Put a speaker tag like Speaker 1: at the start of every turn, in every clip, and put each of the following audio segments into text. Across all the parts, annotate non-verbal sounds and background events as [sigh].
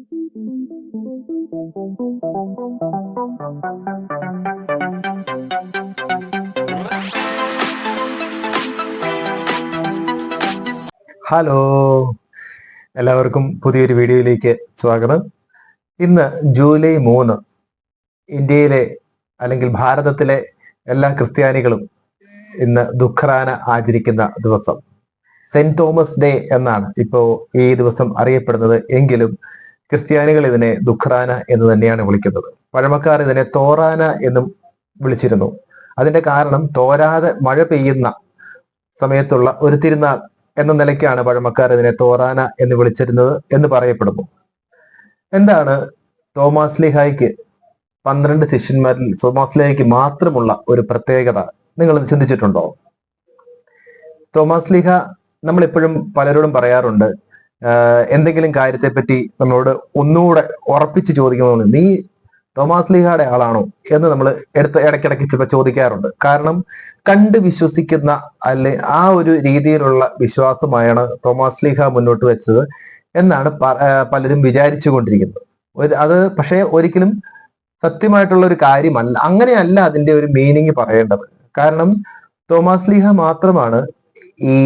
Speaker 1: Hello. എല്ലാവർക്കും പുതിയൊരു വീഡിയോയിലേക്ക് സ്വാഗതം. ഇന്ന് ജൂലൈ മൂന്ന് ഇന്ത്യയിലെ അല്ലെങ്കിൽ ഭാരതത്തിലെ എല്ലാ ക്രിസ്ത്യാനികളും ഇന്ന് ദുഃഖറാന ആചരിക്കുന്ന ദിവസം. സെന്റ് തോമസ് ഡേ എന്നാണ് ഇപ്പോൾ ഈ ദിവസം അറിയപ്പെടുന്നത്. എങ്കിലും ക്രിസ്ത്യാനികൾ ഇതിനെ ദുഃഖറാന എന്ന് തന്നെയാണ് വിളിക്കുന്നത്. പഴമക്കാർ ഇതിനെ തോറാന എന്നും വിളിച്ചിരുന്നു. അതിന്റെ കാരണം തോരാതെ മഴ പെയ്യുന്ന സമയത്തുള്ള ഒരു തിരുനാൾ എന്ന നിലയ്ക്കാണ് പഴമക്കാർ ഇതിനെ തോറാന എന്ന് വിളിച്ചിരുന്നത് എന്ന് പറയപ്പെടുന്നു. എന്താണ് തോമാസ് ലിഹായ്ക്ക് പന്ത്രണ്ട് ശിഷ്യന്മാരിൽ തോമാസ് ലിഹായ്ക്ക് മാത്രമുള്ള ഒരു പ്രത്യേകത? നിങ്ങൾ ചിന്തിച്ചിട്ടുണ്ടോ? തോമാസ് ലിഹ നമ്മൾ എപ്പോഴും പലരോടും പറയാറുണ്ട് എന്തെങ്കിലും കാര്യത്തെപ്പറ്റി നമ്മളോട് ഒന്നുകൂടെ ഉറപ്പിച്ച് ചോദിക്കണമെന്ന് നീ തോമാസ് ലീഹയുടെ ആളാണോ എന്ന് നമ്മൾ എടുത്ത് ഇടയ്ക്കിടയ്ക്ക് ചോദിക്കാറുണ്ട്. കാരണം കണ്ട് വിശ്വസിക്കുന്ന അല്ലെ ആ ഒരു രീതിയിലുള്ള വിശ്വാസമായാണ് തോമാസ് ലീഹ മുന്നോട്ട് വെച്ചത് എന്നാണ് പലരും വിചാരിച്ചു കൊണ്ടിരിക്കുന്നത് ഒരു അത് പക്ഷേ ഒരിക്കലും സത്യമായിട്ടുള്ള ഒരു കാര്യമല്ല അങ്ങനെയല്ല അതിന്റെ ഒരു മീനിങ് പറയേണ്ടത്. കാരണം തോമാസ് ലീഹ മാത്രമാണ് ഈ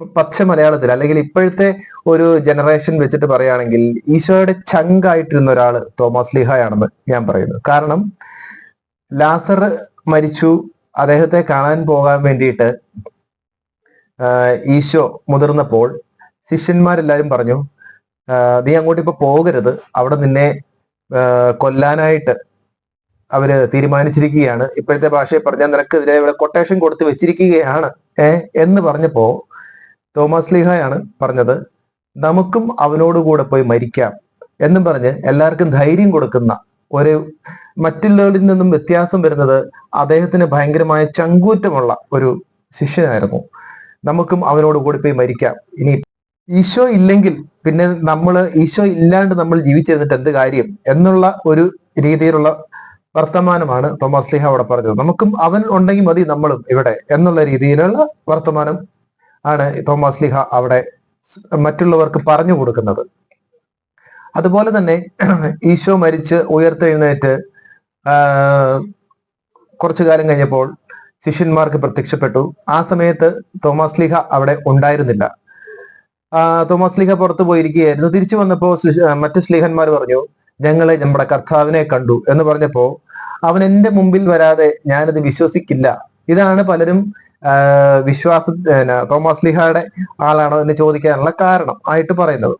Speaker 1: പച്ച മലയാളത്തിൽ അല്ലെങ്കിൽ ഇപ്പോഴത്തെ ഒരു ജനറേഷൻ വെച്ചിട്ട് പറയുകയാണെങ്കിൽ ഈശോയുടെ ചങ്കായിട്ടിരുന്ന ഒരാൾ തോമസ് ലീഹായാണെന്ന് ഞാൻ പറയുന്നു. കാരണം ലാസർ മരിച്ചു അദ്ദേഹത്തെ കാണാൻ പോകാൻ വേണ്ടിയിട്ട് ഈശോ മുതിർന്നപ്പോൾ ശിഷ്യന്മാരെല്ലാരും പറഞ്ഞു നീ അങ്ങോട്ട് ഇപ്പൊ പോകരുത്. അവിടെ നിന്നെ കൊല്ലാനായിട്ട് അവർ തീരുമാനിച്ചിരിക്കുകയാണ്. ഇപ്പോഴത്തെ ഭാഷയിൽ പറഞ്ഞാൽ നിനക്കെതിരെ ഇവിടെ കൊട്ടേഷൻ കൊടുത്ത് വെച്ചിരിക്കുകയാണ് ഏഹ് എന്ന് പറഞ്ഞപ്പോ തോമസ് ലീഹയാണ് പറഞ്ഞത്. നമുക്കും അവനോട് കൂടെ പോയി മരിക്കാം എന്നും പറഞ്ഞ് എല്ലാവർക്കും ധൈര്യം കൊടുക്കുന്ന ഒരു മറ്റുള്ളവരിൽ നിന്നും വ്യത്യാസം വരുന്നത് അദ്ദേഹത്തിന് ഭയങ്കരമായ ചങ്കൂറ്റമുള്ള ഒരു ശിഷ്യനായിരുന്നു. നമുക്കും അവനോട് കൂടി പോയി മരിക്കാം. ഇനി ഈശോ ഇല്ലെങ്കിൽ പിന്നെ നമ്മൾ ഈശോ ഇല്ലാണ്ട് നമ്മൾ ജീവിച്ചിരുന്നിട്ട് എന്ത് കാര്യം? എന്നുള്ള ഒരു രീതിയിലുള്ള വർത്തമാനമാണ് തോമസ് ലീഹ അവിടെ പറഞ്ഞത്. നമുക്കും അവൻ ഉണ്ടെങ്കിൽ മതി നമ്മളും ഇവിടെ എന്നുള്ള രീതിയിലുള്ള വർത്തമാനം ആണ് തോമസ് ലിഹ അവിടെ മറ്റുള്ളവർക്ക് പറഞ്ഞു കൊടുക്കുന്നത്. അതുപോലെ തന്നെ [clears throat] ഈശോ മരിച്ച് ഉയർത്തെഴുന്നേറ്റ് കുറച്ചു കാലം കഴിഞ്ഞപ്പോൾ ശിഷ്യന്മാർക്ക് പ്രത്യക്ഷപ്പെട്ടു. ആ സമയത്ത് തോമസ് ലിഹ അവിടെ ഉണ്ടായിരുന്നില്ല. തോമസ് ലിഹ പുറത്തു പോയിരിക്കുകയായിരുന്നു. തിരിച്ചു വന്നപ്പോൾ മറ്റു സ്ലിഹന്മാർ പറഞ്ഞു ഞങ്ങളെ നമ്മുടെ കർത്താവിനെ കണ്ടു എന്ന് പറഞ്ഞപ്പോ അവൻ എന്റെ മുമ്പിൽ വരാതെ ഞാനത് വിശ്വസിക്കില്ല. ഇതാണ് പലരും വിശ്വാസ തോമസ് ലിഹയുടെ ആളാണോ എന്ന് ചോദിക്കാനുള്ള കാരണം ആയിട്ട് പറയുന്നത്.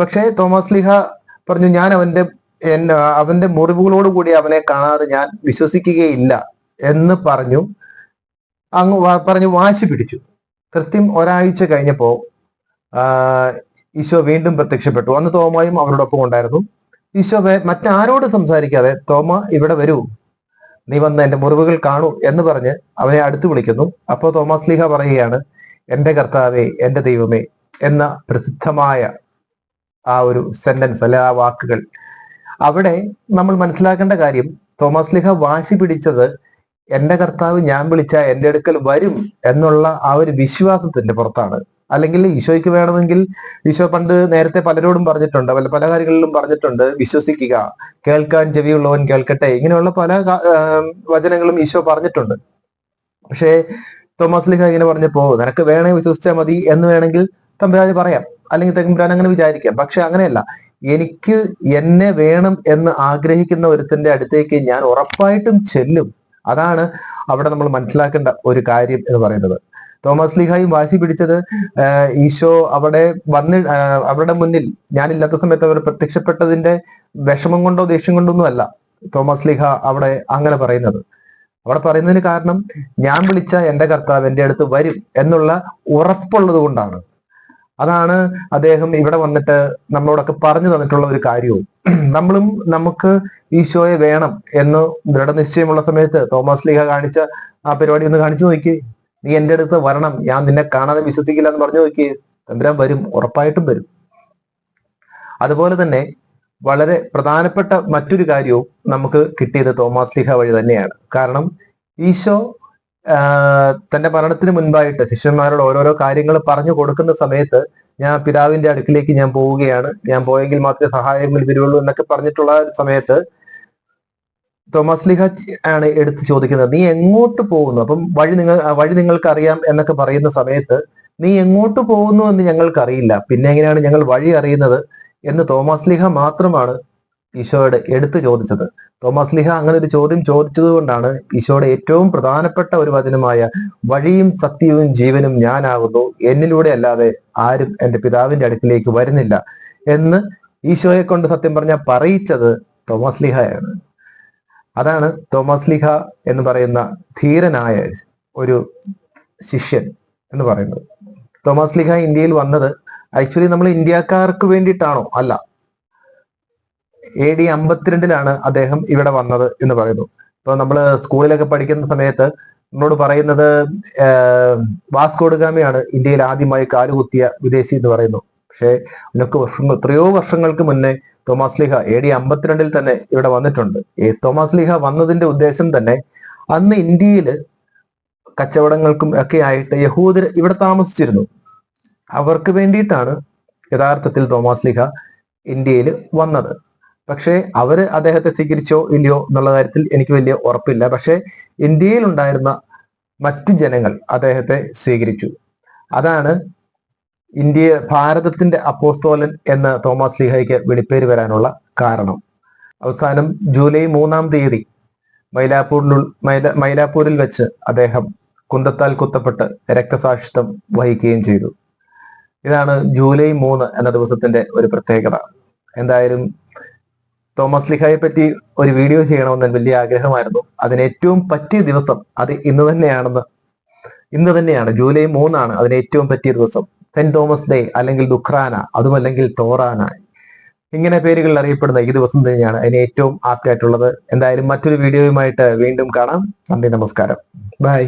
Speaker 1: പക്ഷേ തോമസ് ലിഹ പറഞ്ഞു ഞാൻ അവന്റെ അവന്റെ മുറിവുകളോട് കൂടി അവനെ കാണാതെ ഞാൻ വിശ്വസിക്കുകയില്ല എന്ന് പറഞ്ഞു. അങ്ങ് പറഞ്ഞു വാശി പിടിച്ചു. കൃത്യം ഒരാഴ്ച കഴിഞ്ഞപ്പോ ആഹ് ഈശോ വീണ്ടും പ്രത്യക്ഷപ്പെട്ടു. അന്ന് തോമയും അവരോടൊപ്പം ഉണ്ടായിരുന്നു. ഈശോ മറ്റാരോട് സംസാരിക്കാതെ തോമ ഇവിടെ വരൂ. നീ വന്ന് എന്റെ മുറിവുകൾ കാണൂ എന്ന് പറഞ്ഞ് അവനെ അടുത്ത് വിളിക്കുന്നു. അപ്പോൾ തോമസ് ലീഹ പറയുകയാണ് എന്റെ കർത്താവേ എന്റെ ദൈവമേ എന്ന പ്രസിദ്ധമായ ആ ഒരു സെന്റൻസ് അല്ലെ ആ വാക്കുകൾ. അവിടെ നമ്മൾ മനസ്സിലാക്കേണ്ട കാര്യം തോമസ് ലിഹ വാശി പിടിച്ചത് എന്റെ കർത്താവ് ഞാൻ വിളിച്ച എന്റെ അടുക്കൽ വരും എന്നുള്ള ആ ഒരു വിശ്വാസത്തിന്റെ പുറത്താണ്. അല്ലെങ്കിൽ ഈശോയ്ക്ക് വേണമെങ്കിൽ ഈശോ പണ്ട് നേരത്തെ പലരോടും പറഞ്ഞിട്ടുണ്ട് പല പല കാര്യങ്ങളിലും പറഞ്ഞിട്ടുണ്ട് വിശ്വസിക്കുക കേൾക്കാൻ ചെവിയുള്ളവൻ കേൾക്കട്ടെ ഇങ്ങനെയുള്ള പല വചനങ്ങളും ഈശോ പറഞ്ഞിട്ടുണ്ട്. പക്ഷേ തോമസ് ലിഹ ഇങ്ങനെ പറഞ്ഞപ്പോ നിനക്ക് വേണേ വിശ്വസിച്ചാൽ മതി എന്ന് വേണമെങ്കിൽ തമ്പരാജ് പറയാം? അല്ലെങ്കിൽ തെങ്കുംപുരാൻ അങ്ങനെ വിചാരിക്കാം. പക്ഷെ അങ്ങനെയല്ല. എനിക്ക് എന്നെ വേണം എന്ന് ആഗ്രഹിക്കുന്ന ഒരുത്തിന്റെ അടുത്തേക്ക് ഞാൻ ഉറപ്പായിട്ടും ചെല്ലും. അതാണ് അവിടെ നമ്മൾ മനസ്സിലാക്കേണ്ട ഒരു കാര്യം എന്ന് പറയുന്നത്. തോമസ് ലീഹായും വാശി പിടിച്ചത് ഈശോ അവിടെ വന്ന് അവരുടെ മുന്നിൽ ഞാനില്ലാത്ത സമയത്ത് അവർ പ്രത്യക്ഷപ്പെട്ടതിന്റെ വിഷമം കൊണ്ടോ ദേഷ്യം കൊണ്ടോ ഒന്നും അല്ല. തോമസ് ലീഹ അവിടെ അങ്ങനെ പറയുന്നത്. അവിടെ പറയുന്നതിന് കാരണം ഞാൻ വിളിച്ച എന്റെ കർത്താവ് എന്റെ അടുത്ത് വരും എന്നുള്ള ഉറപ്പുള്ളത് കൊണ്ടാണ്. അതാണ് അദ്ദേഹം ഇവിടെ വന്നിട്ട് നമ്മളോടൊക്കെ പറഞ്ഞു തന്നിട്ടുള്ള ഒരു കാര്യവും. നമ്മളും നമുക്ക് ഈശോയെ വേണം എന്ന് ദൃഢനിശ്ചയമുള്ള സമയത്ത് തോമസ് ലീഹ കാണിച്ച ആ പരിപാടി ഒന്ന് കാണിച്ചു നോക്കി നീ എന്റെ അടുത്ത് വരണം. ഞാൻ നിന്നെ കാണാതെ വിശ്വസിക്കില്ല എന്ന് പറഞ്ഞു നോക്കി തമ്പുരാൻ വരും ഉറപ്പായിട്ടും വരും. അതുപോലെ തന്നെ വളരെ പ്രധാനപ്പെട്ട മറ്റൊരു കാര്യവും നമുക്ക് കിട്ടിയത് തോമസ് ലീഹ വഴി തന്നെയാണ്. കാരണം ഈശോ തന്റെ മരണത്തിന് മുൻപായിട്ട് ശിഷ്യന്മാരോട് ഓരോരോ കാര്യങ്ങൾ പറഞ്ഞു കൊടുക്കുന്ന സമയത്ത് ഞാൻ പിതാവിന്റെ അടുക്കിലേക്ക് ഞാൻ പോവുകയാണ്. ഞാൻ പോയെങ്കിൽ മാത്രമേ സഹായങ്ങൾ വരുള്ളൂ എന്നൊക്കെ പറഞ്ഞിട്ടുള്ള സമയത്ത് തോമസ് ലിഹ ആണ് എടുത്ത് ചോദിക്കുന്നത്. നീ എങ്ങോട്ട് പോകുന്നു? അപ്പം വഴി നിങ്ങൾ വഴി നിങ്ങൾക്ക് അറിയാം എന്നൊക്കെ പറയുന്ന സമയത്ത് നീ എങ്ങോട്ട് പോകുന്നു എന്ന് ഞങ്ങൾക്കറിയില്ല. പിന്നെ എങ്ങനെയാണ് ഞങ്ങൾ വഴി അറിയുന്നത് എന്ന് തോമസ് ലിഹ മാത്രമാണ് ഈശോയോട് എടുത്തു ചോദിച്ചത്. തോമസ് ലിഹ അങ്ങനെ ഒരു ചോദ്യം ചോദിച്ചത് കൊണ്ടാണ് ഈശോയുടെ ഏറ്റവും പ്രധാനപ്പെട്ട ഒരു വചനമായ വഴിയും സത്യവും ജീവനും ഞാനാകുന്നു എന്നിലൂടെ അല്ലാതെ ആരും എന്റെ പിതാവിന്റെ അടുക്കിലേക്ക് വരുന്നില്ല എന്ന് ഈശോയെ കൊണ്ട് സത്യം പറഞ്ഞ പറയിച്ചത് തോമസ് ലിഹയാണ്. അതാണ് തോമസ് ലിഹ എന്ന് പറയുന്ന ധീരനായ ഒരു ശിഷ്യൻ എന്ന് പറയുന്നത്. തോമസ് ലിഹ ഇന്ത്യയിൽ വന്നത് ആക്ച്വലി നമ്മൾ ഇന്ത്യക്കാർക്ക് വേണ്ടിയിട്ടാണോ അല്ല. എ ഡി അമ്പത്തിരണ്ടിലാണ് അദ്ദേഹം ഇവിടെ വന്നത് എന്ന് പറയുന്നു. ഇപ്പൊ നമ്മൾ സ്കൂളിലൊക്കെ പഠിക്കുന്ന സമയത്ത് നമ്മളോട് പറയുന്നത് വാസ്കോഡുഗാമിയാണ് ഇന്ത്യയിൽ ആദ്യമായി കാലുകുത്തിയ വിദേശി എന്ന് പറയുന്നു. പക്ഷേ എത്രയോ വർഷങ്ങൾക്ക് മുന്നേ തോമസ് ലീഹ എ ഡി അമ്പത്തിരണ്ടിൽ തന്നെ ഇവിടെ വന്നിട്ടുണ്ട്. ഈ തോമസ് ലീഹ വന്നതിന്റെ ഉദ്ദേശം തന്നെ അന്ന് ഇന്ത്യയിൽ കച്ചവടങ്ങൾക്കും ഒക്കെ ആയിട്ട് യഹൂദർ ഇവിടെ താമസിച്ചിരുന്നു. അവർക്ക് വേണ്ടിയിട്ടാണ് യഥാർത്ഥത്തിൽ തോമസ് ലീഹ ഇന്ത്യയിൽ വന്നത്. പക്ഷേ അവർ അദ്ദേഹത്തെ സ്വീകരിച്ചോ ഇല്ലയോ എന്നുള്ള കാര്യത്തിൽ എനിക്ക് വലിയ ഉറപ്പില്ല. പക്ഷേ ഇന്ത്യയിൽ ഉണ്ടായിരുന്ന മറ്റ് ജനങ്ങൾ അദ്ദേഹത്തെ സ്വീകരിച്ചു. അതാണ് ഇന്ത്യ ഭാരതത്തിന്റെ അപ്പോസ്തോലൻ എന്ന് തോമസ് ലീഹയ്ക്ക് വെളിപ്പേര് വരാനുള്ള കാരണം. അവസാനം ജൂലൈ മൂന്നാം തീയതി മൈലാപ്പൂരിൽ മൈലാപ്പൂരിൽ വെച്ച് അദ്ദേഹം കുന്തത്താൽ കുത്തപ്പെട്ട് രക്തസാക്ഷിത്വം വഹിക്കുകയും ചെയ്തു. ഇതാണ് ജൂലൈ മൂന്ന് എന്ന ദിവസത്തിന്റെ ഒരു പ്രത്യേകത. എന്തായാലും തോമസ് ലിഹായെ പറ്റി ഒരു വീഡിയോ ചെയ്യണമെന്ന് വലിയ ആഗ്രഹമായിരുന്നു. അതിന് ഏറ്റവും പറ്റിയ ദിവസം അത് ഇന്ന് തന്നെയാണെന്ന് ഇന്ന് തന്നെയാണ്. ജൂലൈ മൂന്നാണ് അതിന് ഏറ്റവും പറ്റിയ ദിവസം. സെന്റ് തോമസ് ഡേ അല്ലെങ്കിൽ ദുഖ്രാന അതുമല്ലെങ്കിൽ തോറാന ഇങ്ങനെ പേരുകളിൽ അറിയപ്പെടുന്ന ഈ ദിവസം തന്നെയാണ് അതിന് ഏറ്റവും ആപ്റ്റ് ആയിട്ടുള്ളത് എന്തായാലും മറ്റൊരു വീഡിയോയുമായിട്ട് വീണ്ടും കാണാം. നന്ദി നമസ്കാരം. ബൈ.